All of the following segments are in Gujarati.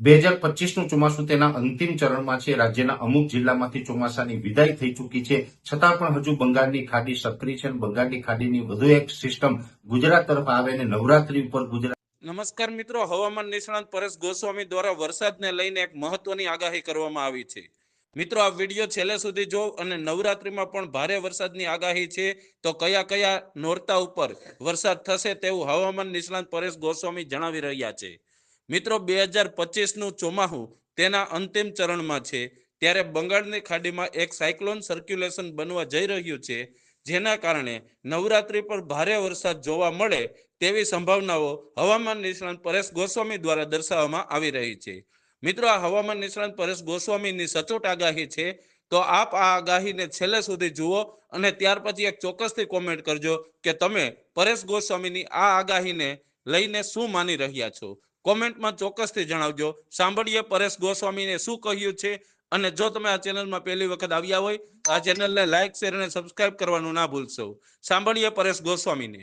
બે હજાર પચીસનું ચોમાસું તેના અંતિમ ચરણમાં છે. રાજ્યના અમુક જિલ્લામાંથી ચોમાસાની વિદાય થઈ ચૂકી છે. છતાં પણ હજુ બંગાળની ખાડી સક્રિય છે અને બંગાળની ખાડીની વધુ એક સિસ્ટમ ગુજરાત તરફ આવે અને નવરાત્રી ઉપર ગુજરાત નમસ્કાર મિત્રો. હવામાન નિષ્ણાંત પરેશ ગોસ્વામી દ્વારા વરસાદને લઈને એક મહત્વની આગાહી કરવામાં આવી છે. મિત્રો, આ વીડિયો છેલ્લે સુધી જો અને નવરાત્રીમાં પણ ભારે વરસાદની આગાહી છે. તો કયા કયા નોરતા ઉપર વરસાદ થશે તેવું હવામાન નિષ્ણાંત પરેશ ગોસ્વામી જણાવી રહ્યા છે. મિત્રો, બે હજાર પચીસનું ચોમાહું તેના અંતિમ ચરણમાં છે. ત્યારે બંગાળની ખાડીમાં એક સાયક્લોન સર્ક્યુલેશન બનવા જઈ રહ્યું છે, જેના કારણે નવરાત્રી પર ભારે વરસાદ જોવા મળે તેવી સંભાવનાઓ હવામાન નિષ્ણાંત પરેશ ગોસ્વામી દ્વારા દર્શાવવામાં આવી રહી છે. મિત્રો, આ હવામાન નિષ્ણાંત પરેશ ગોસ્વામીની સચોટ આગાહી છે. તો આપ આ આગાહીને છેલ્લે સુધી જુઓ અને ત્યાર પછી એક ચોક્કસથી કોમેન્ટ કરજો કે તમે પરેશ ગોસ્વામીની આ આગાહીને લઈને શું માની રહ્યા છો. કોમેન્ટમાં ચોક્કસથી જણાવજો. સાંભળીએ પરેશ ગોસ્વામીને શું કહ્યું છે અને જો તમે આ ચેનલમાં પહેલી વખત આવ્યા હોય આ ચેનલને લાઇક શેર અને સબસ્ક્રાઇબ કરવાનું ના ભૂલશો. સાંભળીએ પરેશ ગોસ્વામીને.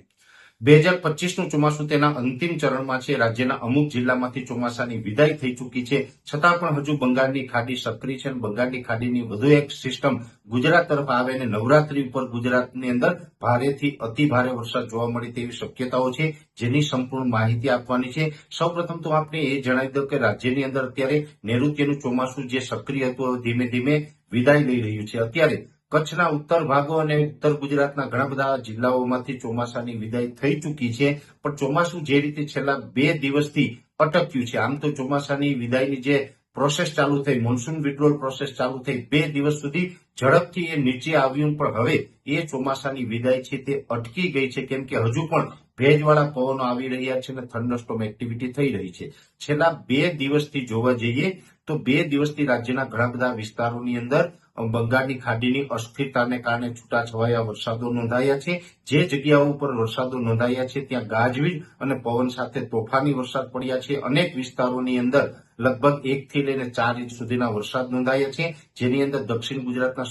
બે હજાર પચીસનું ચોમાસું તેના અંતિમ ચરણમાં છે. રાજ્યના અમુક જિલ્લામાંથી ચોમાસાની વિદાય થઈ ચૂકી છે. છતાં પણ હજુ બંગાળની ખાડી સક્રિય છે અને બંગાળની ખાડીની વધુ એક સિસ્ટમ ગુજરાત તરફ આવે અને નવરાત્રી ઉપર ગુજરાતની અંદર ભારેથી અતિ ભારે વરસાદ જોવા મળે તેવી શક્યતાઓ છે, જેની સંપૂર્ણ માહિતી આપવાની છે. સૌપ્રથમ તો આપણે એ જણાવી દઉં કે રાજ્યની અંદર અત્યારે નૈઋત્યનું ચોમાસું જે સક્રિય હતું ધીમે ધીમે વિદાય લઈ રહ્યું છે. અત્યારે કચ્છના ઉત્તર ભાગો અને ઉત્તર ગુજરાતના ઘણા બધા જિલ્લાઓમાંથી ચોમાસાની વિદાય થઈ ચૂકી છે. પણ ચોમાસું જે રીતે છેલ્લા બે દિવસથી અટક્યું છે, આમ તો ચોમાસાની વિદાયની જે પ્રોસેસ ચાલુ થઈ મોન્સૂન વિડ્રોલ પ્રોસેસ ચાલુ થઈ, બે દિવસ સુધી ઝડપથી એ નીચે આવ્યું. પણ હવે એ ચોમાસાની વિદાય છે તે અટકી ગઈ છે. કેમ કે હજુ પણ ભેજવાળા પવનો આવી રહ્યા છે અને થંડરસ્ટોમ એક્ટિવિટી થઈ રહી છે. છેલ્લા બે દિવસથી જોવા જઈએ તો બે દિવસથી રાજ્યના ઘણા બધા વિસ્તારોની અંદર બંગાળની ખાડીની અસ્થિરતાને કારણે છૂટાછવાયા વરસાદો નોંધાયા છે. જે જગ્યાઓ ઉપર વરસાદો નોંધાયા છે, ત્યાં ગાજવીજ અને પવન સાથે તોફાની વરસાદ પડ્યા છે. અનેક વિસ્તારોની અંદર લગભગ એક થી લઈને ચાર ઇંચ સુધીના વરસાદ નોંધાયા છે. જેની અંદર દક્ષિણ ગુજરાતના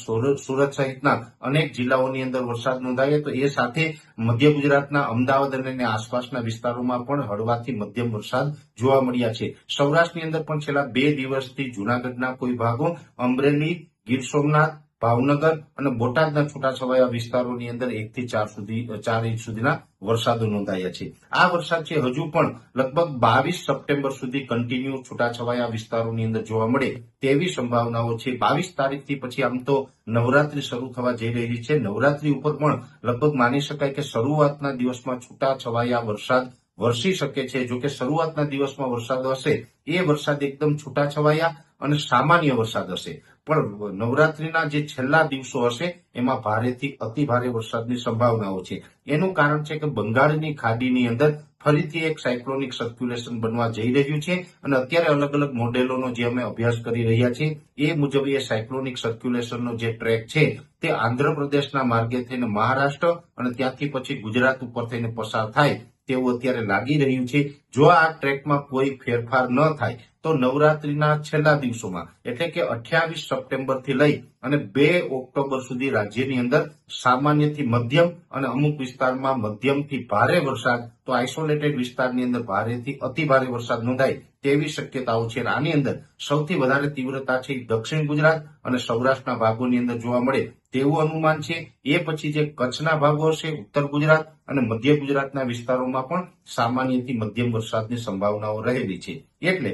સુરત સહિતના અનેક જિલ્લાઓની અંદર વરસાદ નોંધાયો તો એ સાથે મધ્ય ગુજરાતના અમદાવાદ અને આસપાસના વિસ્તારોમાં પણ હળવાથી મધ્યમ વરસાદ જોવા મળ્યા છે. સૌરાષ્ટ્રની અંદર પણ છેલ્લા બે દિવસથી જુનાગઢના કોઈ ભાગો, અમરેલી, ગીર સોમનાથ ભાવનગર અને બોટાદના છૂટાછવાયા વિસ્તારોની અંદર એકથી ચાર સુધી, ચાર ઇંચ સુધીના વરસાદો નોંધાયા છે. આ વરસાદ છે હજુ પણ લગભગ બાવીસ સપ્ટેમ્બર સુધી કન્ટિન્યુ છૂટાછવાયા વિસ્તારોની અંદર જોવા મળે તેવી સંભાવનાઓ છે. બાવીસ તારીખથી પછી આમ તો નવરાત્રી શરૂ થવા જઈ રહી છે. નવરાત્રી ઉપર પણ લગભગ માની શકાય કે શરૂઆતના દિવસમાં છૂટાછવાયા વરસાદ વરસી શકે છે. જો કે શરૂઆતના દિવસમાં વરસાદ હશે, એ વરસાદ એકદમ છૂટાછવાયા અને સામાન્ય વરસાદ હશે. પણ નવરાત્રીના જે છેલ્લા દિવસો હશે, એમાં ભારેથી અતિ ભારે વરસાદની સંભાવનાઓ છે. એનું કારણ છે કે બંગાળની ખાડીની અંદર ફરીથી એક સાયક્લોનિક સર્ક્યુલેશન બનવા જઈ રહ્યું છે અને અત્યારે અલગ અલગ મોડેલોનો જે અમે અભ્યાસ કરી રહ્યા છીએ, એ મુજબ એ સાયક્લોનિક સર્ક્યુલેશનનો જે ટ્રેક છે, તે આંધ્રપ્રદેશના માર્ગે થઈને મહારાષ્ટ્ર અને ત્યાંથી પછી ગુજરાત ઉપર થઈને પસાર થાય તેવું અત્યારે લાગી રહ્યું છે. જો આ ટ્રેકમાં કોઈ ફેરફાર ન થાય, તો નવરાત્રીના છેલ્લા દિવસોમાં, એટલે કે અઠ્યાવીસ સપ્ટેમ્બરથી લઈ અને બે ઓક્ટોબર સુધી રાજ્યની અંદર સામાન્યથી મધ્યમ અને અમુક વિસ્તારમાં મધ્યમથી ભારે વરસાદ, તો આઇસોલેટેડ વિસ્તારની અંદર ભારેથી અતિ ભારે વરસાદ નોંધાય તેવી શક્યતાઓ છે. આની અંદર સૌથી વધારે તીવ્રતા છે દક્ષિણ ગુજરાત અને સૌરાષ્ટ્રના ભાગોની અંદર જોવા મળે તેવું અનુમાન છે. એ પછી જે કચ્છના ભાગો હશે, ઉત્તર ગુજરાત અને મધ્ય ગુજરાતના વિસ્તારોમાં પણ સામાન્યથી મધ્યમ વરસાદની સંભાવનાઓ રહેલી છે. એટલે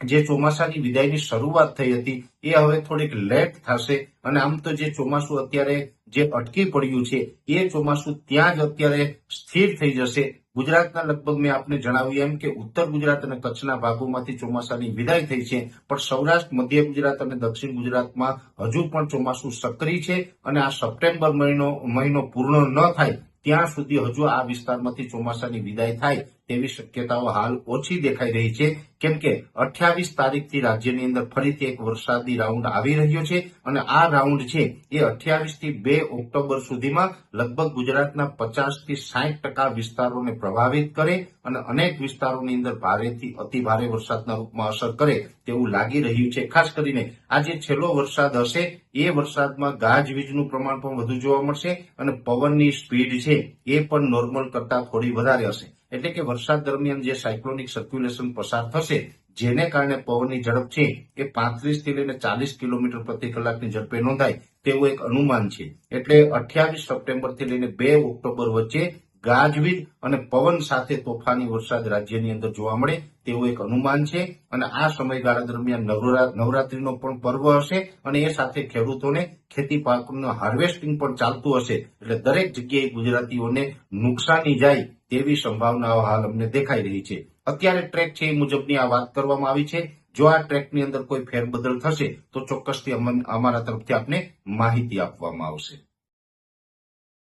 જે ચોમાસાની વિદાયની શરૂઆત થઈ હતી, એ હવે થોડીક લેટ થશે. અને આમ તો જે ચોમાસું અત્યારે જે અટકી પડ્યું છે, એ ચોમાસું ત્યાં જ અત્યારે સ્થિર થઈ જશે. ગુજરાતના લગભગ મેં આપને જણાવ્યું એમ કે ઉત્તર ગુજરાત અને કચ્છના ભાગોમાંથી ચોમાસાની વિદાય થઈ છે. પણ સૌરાષ્ટ્ર, મધ્ય ગુજરાત અને દક્ષિણ ગુજરાતમાં હજુ પણ ચોમાસું સક્રિય છે અને આ સપ્ટેમ્બર મહિનો મહિનો પૂર્ણ ન થાય, ત્યાં સુધી હજુ આ વિસ્તારમાંથી ચોમાસાની વિદાય થાય. તેવી શક્યતાઓ હાલ ઓછી દેખાઈ રહી છે. કેમ કે અઠ્યાવીસ તારીખથી રાજ્યની અંદર ફરીથી એક વરસાદી રાઉન્ડ આવી રહ્યો છે અને આ રાઉન્ડ છે એ અઠ્યાવીસથી બે ઓક્ટોબર સુધીમાં લગભગ ગુજરાતના પચાસથી સાહીઠ ટકા વિસ્તારોને પ્રભાવિત કરે અને અનેક વિસ્તારોની અંદર ભારેથી અતિ ભારે વરસાદના રૂપમાં અસર કરે તેવું લાગી રહ્યું છે. ખાસ કરીને આ જે છેલ્લો વરસાદ હશે. એ વરસાદમાં ગાજવીજનું પ્રમાણ પણ વધુ જોવા મળશે અને પવનની સ્પીડ છે એ પણ નોર્મલ કરતા થોડી વધારે હશે. એટલે કે વરસાદ દરમિયાન જે સાયક્લોનિક સર્ક્યુલેશન પસાર થશે, જેને કારણે પવનની ઝડપ છે એ પાંત્રીસથી લઈને ચાલીસ કિલોમીટર પ્રતિ કલાકની ઝડપે નોંધાય તેવું એક અનુમાન છે. એટલે અઠ્યાવીસ સપ્ટેમ્બરથી લઈને બે ઓક્ટોબર વચ્ચે ગાજવીજ અને પવન સાથે તોફાની વરસાદ રાજ્યની અંદર જોવા મળે તેવું એક અનુમાન છે. અને આ સમયગાળા દરમિયાન નવરા- નવરાત્રીનો પણ પર્વ હશે અને એ સાથે ખેડૂતોને ખેતી પાકનું હાર્વેસ્ટિંગ પણ ચાલતું હશે. એટલે દરેક જગ્યાએ ગુજરાતીઓને નુકસાની જાય તેવી સંભાવનાઓ હાલ અમને દેખાઈ રહી છે. અત્યારે ટ્રેક છે એ મુજબની આ વાત કરવામાં આવી છે. જો આ ટ્રેકની અંદર કોઈ ફેરબદલ થશે તો ચોક્કસથી અમારા તરફથી આપને માહિતી આપવામાં આવશે.